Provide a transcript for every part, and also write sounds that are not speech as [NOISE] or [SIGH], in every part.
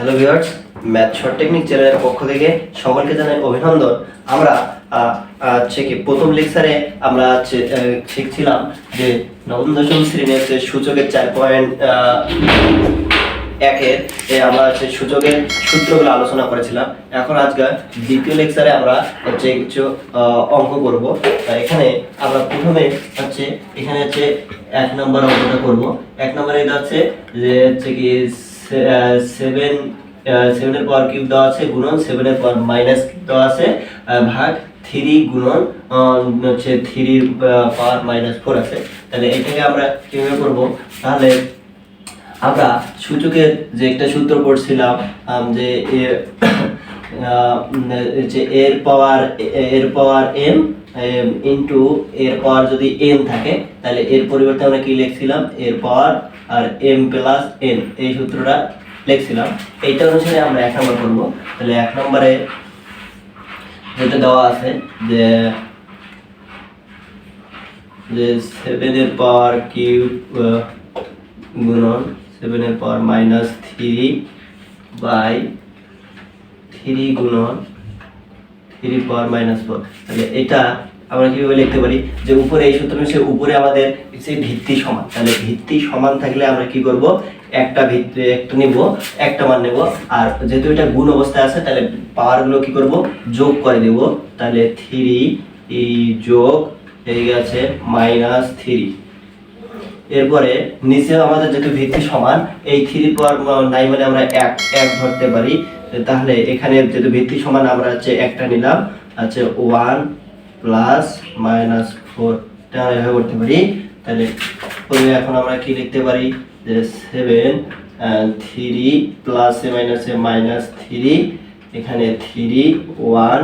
Hello viewers math short technique চ্যানেলের পক্ষ থেকে সকলকে জানাই অভিনন্দন। আমরা হচ্ছে কি প্রথম লেকচারে আমরা শিখছিলাম যে নবম, দশম শ্রেণির যে সূচকের চার পয়েন্ট একের, এ আমরা হচ্ছে সূচকের সূত্রগুলো আলোচনা করেছিলাম। এখন আজকে দ্বিতীয় লেকচারে আমরা হচ্ছে কিছু অঙ্ক করব। এখানে আমরা প্রথমে হচ্ছে, এখানে হচ্ছে এক নম্বর অঙ্কটা করব। এক নম্বরে এটা হচ্ছে যে হচ্ছে কি সেভেন সেভেনের পাওয়ার কিউব দেওয়া আছে, গুণন সেভেনের পাওয়ার মাইনাস কিউব দেওয়া আছে ভাগ থ্রি গুণন হচ্ছে থ্রির পাওয়ার মাইনাস ফোর আছে। তাহলে এটাকে আমরা কীভাবে করব? তাহলে আমরা সূচকের যে একটা সূত্র পড়ছিলাম যে যে এর পাওয়ার এর পাওয়ার এম ইনটু এর পাওয়ার যদি এন থাকে, তাহলে এর পরিবর্তে আমরা কি লিখছিলাম? এর পাওয়ার আর এম প্লাস এন এই সূত্রটা লিখছিলাম। এইটা অনুসারে আমরা এক নম্বর করব। তাহলে এক নম্বরে যেটা দেওয়া আছে যে যে সেভেনের পাওয়ার কিউব গুণন সেভেনের power minus three by three গুণন থ্রি পাওয়ার মাইনাস ফোর তাহলে এটা আমরা কীভাবে লিখতে পারি? যে উপরে এই সূত্র অনুসারে উপরে আমাদের সেই ভিত্তি সমান। তাহলে ভিত্তি সমান থাকলে আমরা কি করব? একটা ভিত্তি, একটা নিব, একটা মান নেব। আর যেহেতু এটা গুণ অবস্থায় আছে, তাহলে পাওয়ারগুলো কি করব? যোগ করে দেব। তাহলে থ্রি এই যোগ, এই গেছে মাইনাস থ্রি এরপরে নিচে আমাদের যেহেতু ভিত্তি সমান, এই থ্রি পাওয়ার নাই মানে আমরা এক এক ধরতে পারি। তাহলে এখানে যেহেতু ভিত্তি সমান, আমরা হচ্ছে একটা নিলাম আছে ওয়ান প্লাস মাইনাস ফোর এভাবে করতে পারি। তাহলে প্রথমে এখন আমরা কি লিখতে পারি? যে সেভেন থ্রি প্লাসে মাইনাসে মাইনাস থ্রি এখানে থ্রি ওয়ান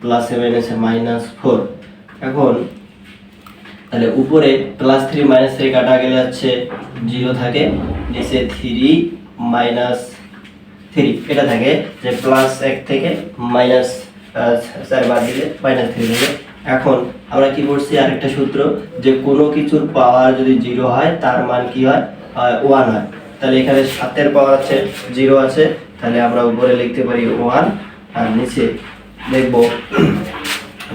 প্লাসে মাইনাসে মাইনাস ফোর এখন তাহলে উপরে প্লাস থ্রি মাইনাস থ্রি কাটা গেলে হচ্ছে জিরো থাকে। নিচে থ্রি মাইনাস থ্রি এটা থাকে। যে প্লাস এক থেকে মাইনাস চার বাদ দিলে মাইনাস থ্রি থাকে। এখন আমরা কি করছি আরেকটা সূত্র, যে কোনো কিছুর পাওয়ার যদি জিরো হয়, তার মান কি হয়? ওয়ান হয়। তাহলে এখানে সাতের পাওয়ার আছে জিরো আছে। তাহলে আমরা উপরে লিখতে পারি ওয়ান আর নিচে দেখব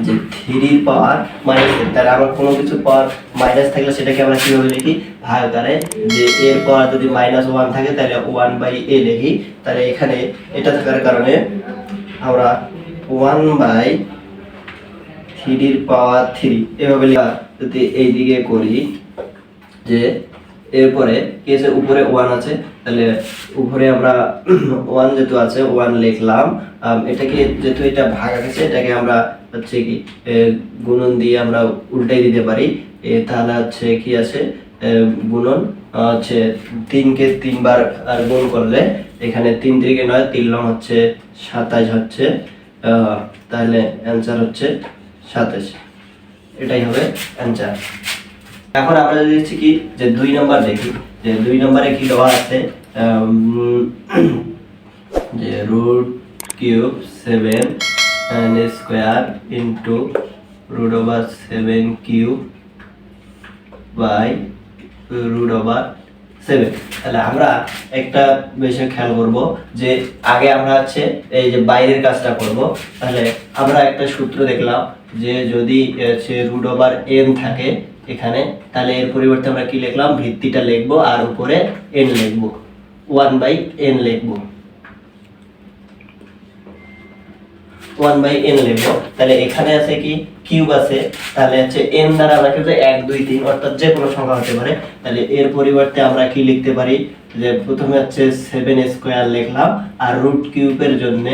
যে থ্রি পাওয়ার মাইনাস তাহলে আমরা কোনো কিছু পাওয়ার মাইনাস থাকলে সেটাকে আমরা কীভাবে লিখি? ভাগ আকারে যে এর পাওয়ার যদি মাইনাস ওয়ান থাকে, তাহলে ওয়ান বাই এ লিখি। তাহলে এখানে এটা থাকার কারণে আমরা ওয়ান বাই থ্রির পাওয়ার থ্রি। এভাবে যদি এইদিকে করি, যে এরপরে কি আছে উপরে ওয়ান আছে, তাহলে উপরে আমরা ওয়ান যেহেতু আছে ওয়ান লিখলাম। এটাকে যেহেতু এটা ভাগ আছে এটাকে আমরা হচ্ছে কি গুণন দিয়ে আমরা উল্টাই দিতে পারি। তাহলে হচ্ছে কি আছে? গুণন হচ্ছে তিনকে তিনবার আর গুণ করলে এখানে তিন থেকে নয়, তিন লং হচ্ছে সাতাশ হচ্ছে। তাহলে অ্যান্সার হচ্ছে সাতাশ। এটাই হবে অ্যান্সার এখন আমরা দেখছি কি, যে দুই নম্বর দেখি, যে দুই নম্বরে কি দেওয়া আছে যে root cube seven square into root over seven cube by root over seven তাহলে আমরা একটা বিষয় খেয়াল করব যে আগে আমরা হচ্ছে এই যে বাইরের কাজটা করব। তাহলে আমরা একটা সূত্র দেখলাম যে যদি হচ্ছে রুট ওভার এন থাকে এখানে, তাহলে এর পরিবর্তে আমরা কি লিখলাম? ভিত্তিটা লিখব আর উপরে এন লিখব। ওয়ান বাই এন লিখব। ওয়ান বাই এন লিখব। তাহলে এখানে আছে কি? কিউব আছে। তাহলে হচ্ছে এন দ্বারা আমরা কিন্তু এক, দুই, তিন অর্থাৎ যে কোনো সংখ্যা হতে পারে। তাহলে এর পরিবর্তে আমরা কি লিখতে পারি? যে প্রথমে হচ্ছে সেভেন স্কোয়ার লিখলাম আর রুট কিউবের জন্য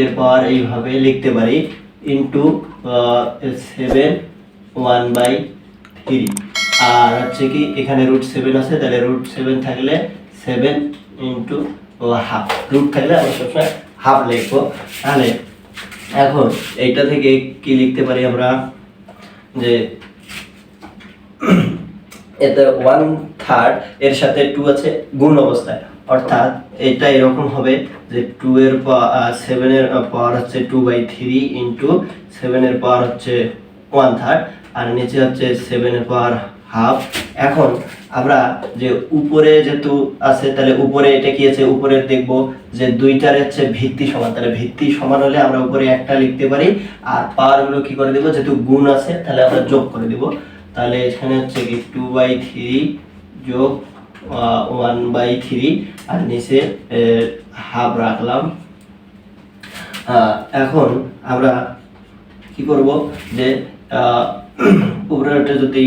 এরপর এইভাবে লিখতে পারি into seven one by three আর হচ্ছে কি, এখানে রুট সেভেন আছে। তাহলে রুট সেভেন থাকলে সেভেন ইন্টু হাফ রুট থাকলে আমরা সবসময় হাফ লিখব। তাহলে এখন এইটা থেকে কি লিখতে পারি আমরা? যে এতে ওয়ান থার্ড এর সাথে টু আছে, গুণ অবস্থায়। অর্থাৎ এটা এরকম হবে যে টু এর সেভেন এর পাওয়ার হচ্ছে two by three into seven এর পাওয়ার হচ্ছে ওয়ান থার্ড আর নিচে হচ্ছে সেভেন এর পাওয়ার হাফ। এখন আমরা যে উপরে যেহেতু আছে, তাহলে উপরে এটা কি আছে? উপরে দেখব যে দুইটার হচ্ছে ভিত্তি সমান। তাহলে ভিত্তি সমান হলে আমরা উপরে একটা লিখতে পারি। আর পাওয়ারগুলো কি করে দেবো? যেহেতু গুণ আছে, তাহলে আমরা যোগ করে দেবো। তাহলে এখানে হচ্ছে কি টু বাই থ্রি যোগ ওয়ান বাই থ্রি আর নিচে হাফ রাখলাম। এখন আমরা কি করব? যে [CLEARS THROAT] উপরে যদি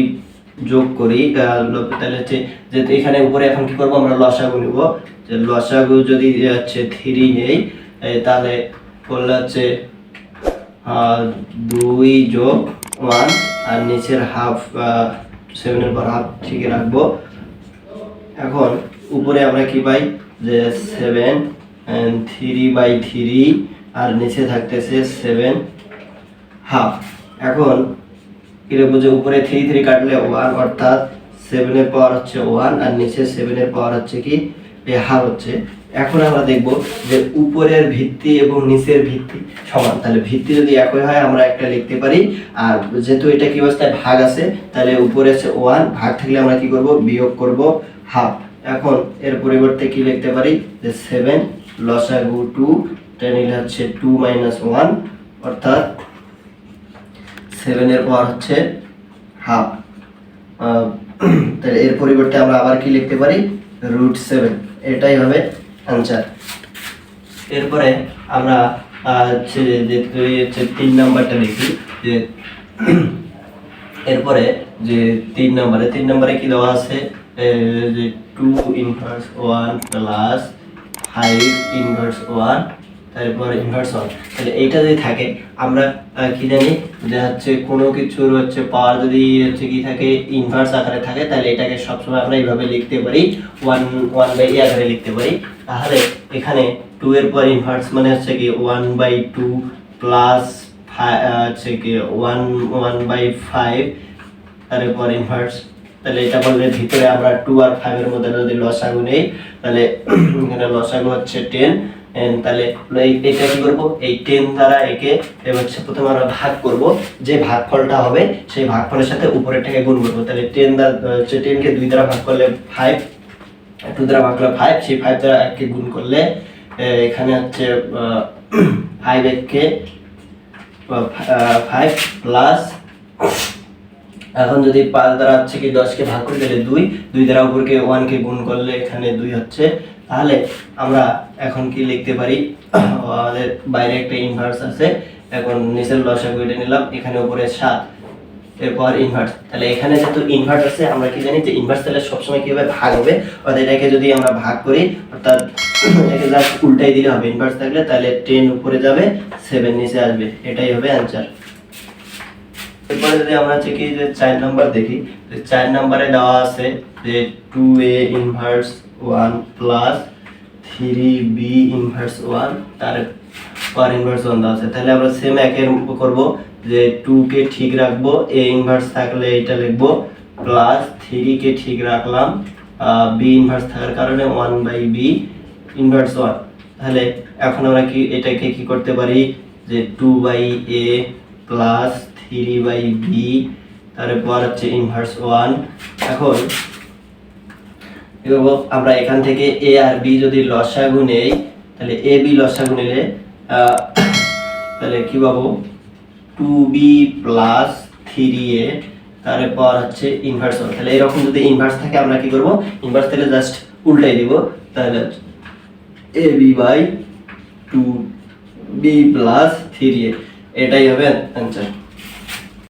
যোগ করি তাহলে হচ্ছে যে এখানে উপরে এখন কি করব, আমরা লসাগু নিব। যে লসাগু যদি হচ্ছে থ্রি নেই তাহলে করলে হচ্ছে দুই যোগ ওয়ান, আর নিচের হাফ সেভেনের পর হাফ ঠিক রাখব। এখন উপরে আমরা কি পাই? যে সেভেন থ্রি বাই থ্রি, আর নিচে থাকতেছে সেভেন হাফ। এখন কি লিখব যে উপরে থ্রি থ্রি কাটলে ওয়ান অর্থাৎ সেভেনের পাওয়ার হচ্ছে ওয়ান আর নিচে সেভেনের পাওয়ার হচ্ছে কি? হাফ হচ্ছে। এখন আমরা দেখব যে উপরের ভিত্তি এবং নিচের ভিত্তি সমান। তাহলে ভিত্তি যদি একই হয়, আমরা একটা লিখতে পারি। আর যেহেতু এটা কি অবস্থায় ভাগ আছে, তাহলে উপরে আছে ওয়ান ভাগ থাকলে আমরা কি করব? বিয়োগ করব হাফ এখন এর পরিবর্তে কি লিখতে পারি? যে সেভেন লসাগু টু এটা নিলে হচ্ছে টু মাইনাস ওয়ান অর্থাৎ সেভেনের পাওয়ার হচ্ছে হাফ [CLEARS THROAT] তাহলে এর পরিবর্তে আমরা আবার কি লিখতে পারি? রুট সেভেন এটাই হবে অ্যান্সার এরপরে আমরা যে তিন নাম্বারটা লিখি, যে, এরপরে যে তিন নম্বরে তিন নম্বরে কি দেওয়া আছে? যে two inverse one plus five inverse one তারপর ইনভার্স তাহলে এইটা যদি থাকে, আমরা কি জানি, যে হচ্ছে কোনো কিছুর হচ্ছে পাওয়ার যদি হচ্ছে কি থাকে ইনভার্স আকারে থাকে, তাহলে এটাকে সবসময় আমরা এইভাবে লিখতে পারি ওয়ান ওয়ান বাই এ আকারে লিখতে পারি। তাহলে এখানে টু এর পর ইনভার্স মানে হচ্ছে কি ওয়ান বাই টু প্লাস হচ্ছে কি ওয়ান ওয়ান বাই ফাইভ তারপর ইনভার্স তাহলে এটা বললে ভিতরে আমরা টু আর ফাইভের মধ্যে যদি লসাগু নেই, তাহলে [CLEARS THROAT] এখানে লসাগু হচ্ছে টেন তাহলে এটা কি করব? এই টেন দ্বারা একে হচ্ছে প্রথমে আমরা ভাগ করব। যে ভাগফলটা হবে, সেই ভাগফলের সাথে উপরেরটাকে গুণ করব। তাহলে টেন দ্বারা হচ্ছে টেনকে দুই দ্বারা ভাগ করলে ফাইভ টু দ্বারা ভাগ করলে ফাইভ সেই ফাইভ দ্বারা এককে গুণ করলে এখানে হচ্ছে ফাইভ এককে ফাইভ প্লাস এখন যদি পাঁচ দ্বারা হচ্ছে কি দশকে ভাগ করে দিলে দুই দুই দ্বারা উপরকে ওয়ানকে গুণ করলে এখানে দুই হচ্ছে। তাহলে আমরা এখন কি লিখতে পারি? [COUGHS] আমাদের বাইরে একটা ইনভার্স আছে। এখন নিচের লসাগু এটা নিলাম, এখানে উপরে সাত, এরপর ইনভার্স তাহলে এখানে যেহেতু ইনভার্স আছে, আমরা কি জানি যে ইনভার্স তাহলে সবসময় কীভাবে ভাগ হবে? অর্থাৎ এটাকে যদি আমরা ভাগ করি, অর্থাৎ [COUGHS] এটাকে জাস্ট উল্টাই দিলে হবে। ইনভার্স থাকলে তাহলে টেন উপরে যাবে সেভেন নিচে আসবে। এটাই হবে অ্যান্সার এরপরে যদি আমরা হচ্ছে কি যে চার নাম্বার দেখি চার নাম্বারে দেওয়া আছে যে two A inverse one plus three B inverse one তার পার ইনভার্স ওয়ান দেওয়া আছে। তাহলে আমরা সেম একের করব যে টু কে ঠিক রাখব এ ইনভার্স থাকলে এটা লিখব প্লাস থ্রি কে ঠিক রাখলাম বি ইনভার্স থাকার কারণে one by B inverse one তাহলে এখন আমরা কি, এটাকে কি করতে পারি? যে two by A plus three by B তারপর হচ্ছে ইনভার্স ওয়ান এখন? আমরা এখান থেকে এ আর বি যদি লসাগু নেই, তাহলে এ বি লসাগু নিলে তাহলে কি পাবো? Two B plus three A তারপর হচ্ছে ইনভার্স ওয়ান তাহলে এরকম যদি ইনভার্স থাকে, আমরা কি করব? ইনভার্স থেকে জাস্ট উল্টাই দিব। তাহলে A B by two B plus three A এটাই হবে অ্যান্সার